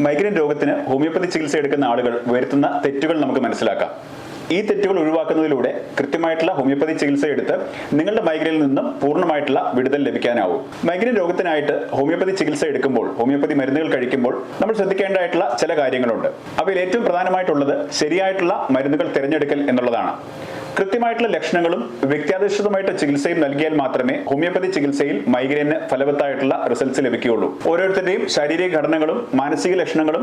Migraine രോഗത്തിന് homeopathy ചികിത്സ എടുക്കുന്ന ആളുകൾ വരുത്തുന്ന തെറ്റുകൾ നമുക്ക് മനസ്സിലാക്കാം. ഈ തെറ്റുകൾ ഒഴിവാക്കുന്നതിലൂടെ കൃത്യമായിട്ടുള്ള ഹോമിയോപ്പതി ചികിത്സ എടുത്ത് നിങ്ങളുടെ മൈഗ്രൈനിൽ നിന്നും പൂർണമായിട്ടുള്ള വിടുതൽ ലഭിക്കാനാവും. മൈഗ്രൈൻ രോഗത്തിനായിട്ട് ഹോമിയോപ്പതി ചികിത്സ എടുക്കുമ്പോൾ ഹോമിയോപ്പതി മരുന്നുകൾ കഴിക്കുമ്പോൾ നമ്മൾ ശ്രദ്ധിക്കേണ്ടതായിട്ടുള്ള ചില കാര്യങ്ങളുണ്ട്. അവയിൽ ഏറ്റവും പ്രധാനമായിട്ടുള്ളത് ശരിയായിട്ടുള്ള മരുന്നുകൾ തിരഞ്ഞെടുക്കൽ എന്നുള്ളതാണ്. കൃത്യമായിട്ടുള്ള ലക്ഷണങ്ങളും വ്യക്തിയാധിഷ്ഠിതമായിട്ട് ചികിത്സയും നൽകിയാൽ മാത്രമേ ഹോമിയോപ്പതി ചികിത്സയിൽ മൈഗ്രെയിന് ഫലവത്തായിട്ടുള്ള റിസൾട്ട്സ് ലഭിക്കുകയുള്ളൂ. ഓരോരുത്തരുടെയും ശാരീരിക ഘടനകളും മാനസിക ലക്ഷണങ്ങളും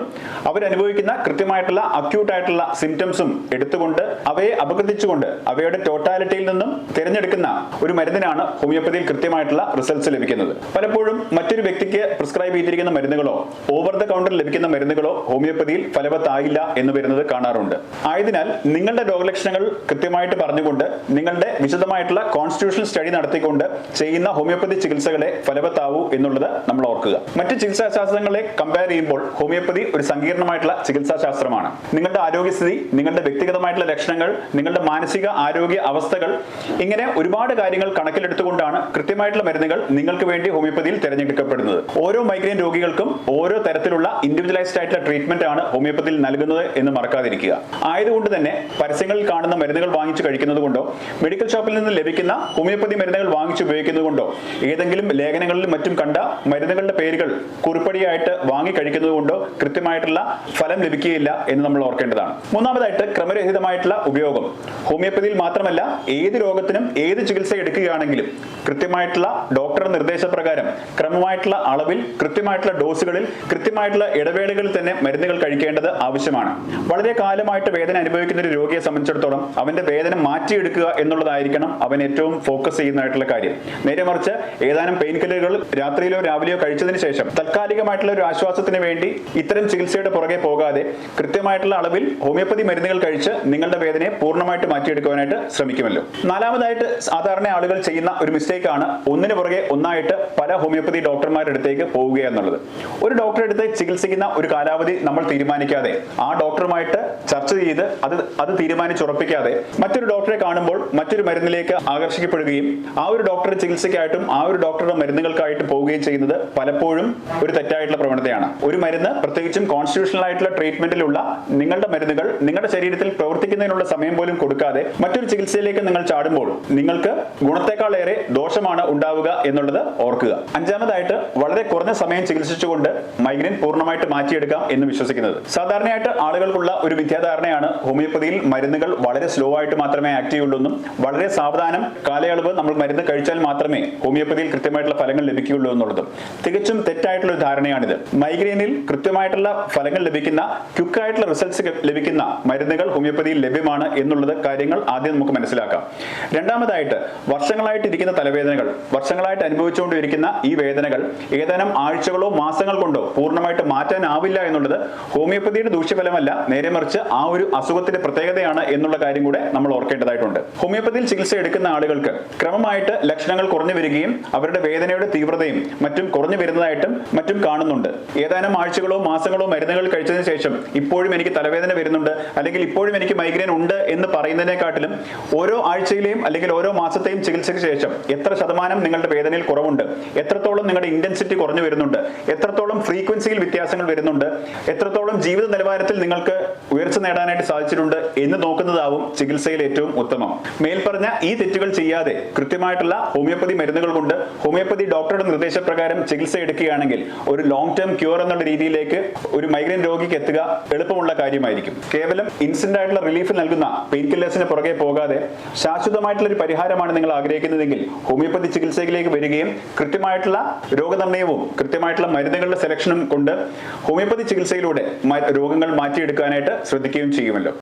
അവരനുഭവിക്കുന്ന കൃത്യമായിട്ടുള്ള അക്യൂട്ട് ആയിട്ടുള്ള സിംറ്റംസും എടുത്തുകൊണ്ട് അവയെ അപഗ്രഥിച്ചുകൊണ്ട് അവയുടെ ടോട്ടാലിറ്റിയിൽ നിന്നും തിരഞ്ഞെടുക്കുന്ന ഒരു മരുന്നിനാണ് ഹോമിയോപ്പതിയിൽ കൃത്യമായിട്ടുള്ള റിസൾട്ട്സ് ലഭിക്കുന്നത്. പലപ്പോഴും മറ്റൊരു വ്യക്തിക്ക് പ്രിസ്ക്രൈബ് ചെയ്തിരിക്കുന്ന മരുന്നുകളോ ഓവർ ദ കൗണ്ടറിൽ ലഭിക്കുന്ന മരുന്നുകളോ ഹോമിയോപ്പതിയിൽ ഫലവത്തായില്ല എന്ന് വരുന്നത് കാണാറുണ്ട്. ആയതിനാൽ നിങ്ങളുടെ രോഗലക്ഷണങ്ങൾ കൃത്യമായിട്ട് പറഞ്ഞുകൊണ്ട് നിങ്ങളുടെ വിശദമായിട്ടുള്ള കോൺസ്റ്റിറ്റ്യൂഷണൽ സ്റ്റഡി നടത്തിക്കൊണ്ട് ചെയ്യുന്ന ഹോമിയോപ്പതി ചികിത്സകളെ ഫലവത്താവൂ എന്നുള്ളത് നമ്മൾ ഓർക്കുക. മറ്റ് ചികിത്സാ ശാസ്ത്രങ്ങളെ കമ്പയർ ചെയ്യുമ്പോൾ ഹോമിയോപ്പതി ഒരു സങ്കീർണമായിട്ടുള്ള ചികിത്സാ ശാസ്ത്രമാണ് നിങ്ങളുടെ ആരോഗ്യസ്ഥിതി നിങ്ങളുടെ വ്യക്തിഗതമായിട്ടുള്ള ലക്ഷണങ്ങൾ നിങ്ങളുടെ മാനസിക ആരോഗ്യ അവസ്ഥകൾ ഇങ്ങനെ ഒരുപാട് കാര്യങ്ങൾ കണക്കിലെടുത്തുകൊണ്ടാണ് കൃത്യമായിട്ടുള്ള മരുന്നുകൾ നിങ്ങൾക്ക് വേണ്ടി ഹോമിയോപ്പതിയിൽ തിരഞ്ഞെടുക്കപ്പെടുന്നത്. ഓരോ മൈഗ്രെയിൻ രോഗികൾക്കും ഓരോ തരത്തിലുള്ള ഇൻഡിവിജ്വലൈസ്ഡ് ആയിട്ടുള്ള ട്രീറ്റ്മെന്റ് ആണ് ഹോമിയോപ്പതിയിൽ നൽകുന്നത് എന്ന് മറക്കാതിരിക്കുക. ആയതുകൊണ്ട് തന്നെ പരസ്യങ്ങളിൽ കാണുന്ന മരുന്നുകൾ വാങ്ങിച്ചു കഴിക്കുന്നത് കൊണ്ടോ മെഡിക്കൽ ഷോപ്പിൽ നിന്ന് ലഭിക്കുന്ന ഹോമിയോപ്പതി മരുന്നുകൾ വാങ്ങിച്ച് ഉപയോഗിക്കുന്നത് കൊണ്ടോ ഏതെങ്കിലും ലേഖനങ്ങളിലും മറ്റും കണ്ട മരുന്നുകളുടെ പേരുകൾ കുറിപ്പടിയായിട്ട് വാങ്ങി കഴിക്കുന്നത് കൊണ്ടോ കൃത്യമായിട്ടുള്ള ഫലം ലഭിക്കുകയില്ല എന്ന് നമ്മൾ ഓർക്കേണ്ടതാണ്. മൂന്നാമതായിട്ട് ക്രമരഹിതമായിട്ടുള്ള ഉപയോഗം. ഹോമിയോപ്പതിയിൽ മാത്രമല്ല ഏത് രോഗത്തിനും ഏത് ചികിത്സ എടുക്കുകയാണെങ്കിലും കൃത്യമായിട്ടുള്ള ഡോക്ടറുടെ നിർദ്ദേശപ്രകാരം ക്രമമായിട്ടുള്ള അളവിൽ കൃത്യമായിട്ടുള്ള ഡോസുകളിൽ കൃത്യമായിട്ടുള്ള ഇടവേളകളിൽ തന്നെ മരുന്നുകൾ കഴിക്കേണ്ടത് ആവശ്യമാണ്. വളരെ കാലമായിട്ട് വേദന അനുഭവിക്കുന്ന ഒരു രോഗിയെ സംബന്ധിച്ചിടത്തോളം അവന്റെ വേദന മാറ്റിയെടുക്കുക എന്നുള്ളതായിരിക്കണം അവൻ ഏറ്റവും ഫോക്കസ് ചെയ്യുന്നതായിട്ടുള്ള കാര്യം. നേരെ മറിച്ച് ഏതാനും പെയിൻ കില്ലറുകൾ രാത്രിയിലോ രാവിലെയോ കഴിച്ചതിന് ശേഷം താൽക്കാലികമായിട്ടുള്ള ഒരു ആശ്വാസത്തിന് വേണ്ടി ഇത്തരം ചികിത്സയുടെ പുറകെ പോകാതെ കൃത്യമായിട്ടുള്ള അളവിൽ ഹോമിയോപ്പതി മരുന്നുകൾ കഴിച്ച് നിങ്ങളുടെ വേദനയെ പൂർണമായിട്ട് മാറ്റിയെടുക്കുവാനായിട്ട് ശ്രമിക്കുമല്ലോ. നാലാമതായിട്ട് സാധാരണ ആളുകൾ ചെയ്യുന്ന ഒരു മിസ്റ്റേക്ക് ആണ് ഒന്നിനു പുറകെ ഒന്നായിട്ട് പല ഹോമിയോപ്പതി ഡോക്ടർമാരുടെ അടുത്തേക്ക് പോവുക എന്നുള്ളത്. ഒരു ഡോക്ടറെ അടുത്ത് ചികിത്സിക്കുന്ന ഒരു കാലാവധി നമ്മൾ തീരുമാനിക്കാതെ ആ ഡോക്ടറുമായിട്ട് ചർച്ച ചെയ്ത് അത് അത് തീരുമാനിച്ചുറപ്പിക്കാതെ മറ്റൊരു ഡോക്ടറെ കാണുമ്പോൾ മറ്റൊരു മരുന്നിലേക്ക് ആകർഷിക്കപ്പെടുകയും ആ ഒരു ഡോക്ടറുടെ ചികിത്സയ്ക്കായിട്ടും ആ ഒരു ഡോക്ടറുടെ മരുന്നുകൾക്കായിട്ട് പോവുകയും ചെയ്യുന്നത് പലപ്പോഴും ഒരു തെറ്റായിട്ടുള്ള പ്രവണതയാണ്. ഒരു മരുന്ന് പ്രത്യേകിച്ചും കോൺസ്റ്റിറ്റ്യൂഷണൽ ആയിട്ടുള്ള ട്രീറ്റ്മെന്റിലുള്ള നിങ്ങളുടെ മരുന്നുകൾ നിങ്ങളുടെ ശരീരത്തിൽ പ്രവർത്തിക്കുന്നതിനുള്ള സമയം പോലും കൊടുക്കാതെ മറ്റൊരു ചികിത്സയിലേക്ക് നിങ്ങൾ ചാടുമ്പോൾ നിങ്ങൾക്ക് ഗുണത്തെക്കാളേറെ ദോഷമാണ് ഉണ്ടാവുക എന്നുള്ളത് ഓർക്കുക. അഞ്ചാമതായിട്ട് വളരെ കുറഞ്ഞ സമയം ചികിത്സിച്ചുകൊണ്ട് മൈഗ്രെയിൻ പൂർണമായിട്ട് മാറ്റിയെടുക്കാം എന്ന് വിശ്വസിക്കുന്നത്. സാധാരണയായിട്ട് ആളുകൾക്കുള്ള ഒരു മിഥ്യാധാരണയാണ് ഹോമിയോപ്പതിയിൽ മരുന്നുകൾ വളരെ സ്ലോ ആയിട്ട് മാത്രമേ ആക്ട് ചെയ്യുള്ളൂ വളരെ സാവധാനം കാലയളവ് നമ്മൾ മരുന്ന് കഴിച്ചാൽ മാത്രമേ ഹോമിയോപ്പതിയിൽ കൃത്യമായിട്ടുള്ള ഫലങ്ങൾ ലഭിക്കുകയുള്ളൂ എന്നുള്ളതും. തികച്ചും തെറ്റായിട്ടുള്ള ഒരു ധാരണയാണിത്. മൈഗ്രെയിനിൽ കൃത്യമായിട്ടുള്ള ഫലങ്ങൾ ലഭിക്കുന്ന ക്യുക്കായിട്ടുള്ള റിസൾട്ട്സ് ലഭിക്കുന്ന മരുന്നുകൾ ഹോമിയോപ്പതിയിൽ ലഭ്യമാണ് എന്നുള്ളത് കാര്യങ്ങൾ ആദ്യം നമുക്ക് മനസ്സിലാക്കാം. രണ്ടാമതായിട്ട് വർഷങ്ങളായിട്ട് ഇരിക്കുന്ന തലവേദനകൾ വർഷങ്ങളായിട്ട് അനുഭവിച്ചുകൊണ്ടിരിക്കുന്ന ഈ വേദനകൾ ഏതാനും ആഴ്ചകളോ മാസങ്ങൾ കൊണ്ടോ പൂർണമായിട്ട് മാറ്റാനാവില്ല എന്നുള്ളത് ഹോമിയോപ്പതിയുടെ ദൂഷ്യഫലമല്ല നേരെ മറിച്ച് ആ ഒരു അസുഖത്തിന്റെ പ്രത്യേകതയാണ് എന്നുള്ള കാര്യം കൂടെ നമ്മൾ ഓർക്കേണ്ടതായിട്ടുണ്ട് ഹോമിയോപ്പതിയിൽ ചികിത്സ എടുക്കുന്ന ആളുകൾക്ക് ക്രമമായിട്ട് ലക്ഷണങ്ങൾ കുറഞ്ഞു വരികയും അവരുടെ വേദനയുടെ തീവ്രതയും മറ്റും കുറഞ്ഞു വരുന്നതായിട്ടും മറ്റും കാണുന്നുണ്ട്. ഏതാനും ആഴ്ചകളോ മാസങ്ങളോ മരുന്നുകൾ കഴിച്ചതിന് ശേഷം ഇപ്പോഴും എനിക്ക് തലവേദന വരുന്നുണ്ട് അല്ലെങ്കിൽ ഇപ്പോഴും എനിക്ക് മൈഗ്രെയിൻ ഉണ്ട് എന്ന് പറയുന്നതിനെക്കാട്ടിലും ഓരോ ആഴ്ചയിലെയും അല്ലെങ്കിൽ ഓരോ മാസത്തെയും ചികിത്സയ്ക്ക് ശേഷം എത്ര ശതമാനം നിങ്ങളുടെ വേദനയിൽ കുറവുണ്ട് എത്രത്തോളം നിങ്ങളുടെ ഇന്റൻസിറ്റി കുറഞ്ഞു വരുന്നുണ്ട് എത്രത്തോളം ഫ്രീക്വൻസിയിൽ വ്യത്യാസങ്ങൾ വരുന്നുണ്ട് എത്രത്തോളം ജീവിത നിലവാരത്തിൽ നിങ്ങൾക്ക് ഉയർച്ച നേടാനായിട്ട് സാധിച്ചിട്ടുണ്ട് എന്ന് നോക്കുന്നതാവും ചികിത്സയിൽ ഏറ്റവും ഉത്തമം. മേൽപ്പറഞ്ഞ ഈ തെറ്റുകൾ ചെയ്യാതെ കൃത്യമായിട്ടുള്ള ഹോമിയോപ്പതി മരുന്നുകൾ കൊണ്ട് ഹോമിയോപ്പതി ഡോക്ടറുടെ നിർദ്ദേശപ്രകാരം ചികിത്സ എടുക്കുകയാണെങ്കിൽ ഒരു ലോങ് ടേം ക്യൂർ എന്നുള്ള രീതിയിലേക്ക് ഒരു മൈഗ്രെയിൻ രോഗിക്ക് എത്തുക എളുപ്പമുള്ള കാര്യമായിരിക്കും. കേവലം ഇൻസ്റ്റന്റ് ആയിട്ടുള്ള റിലീഫ് നൽകുന്ന പെയിൻ കില്ലേഴ്സിന് പുറകെ പോകാതെ ശാശ്വതമായിട്ടുള്ള ഒരു പരിഹാരമാണ് നിങ്ങൾ ആഗ്രഹിക്കുന്നതെങ്കിൽ ഹോമിയോപ്പതി ചികിത്സയിലേക്ക് വരികയും കൃത്യമായിട്ടുള്ള രോഗനിർണയവും കൃത്യമായിട്ടുള്ള മരുന്നുകളുടെ സെലക്ഷനും കൊണ്ട് ഹോമിയോപ്പതി ചികിത്സയിലൂടെ രോഗങ്ങൾ മാറ്റിയെടുക്കാനായിട്ട് ശ്രദ്ധിക്കുകയും ചെയ്യുമല്ലോ.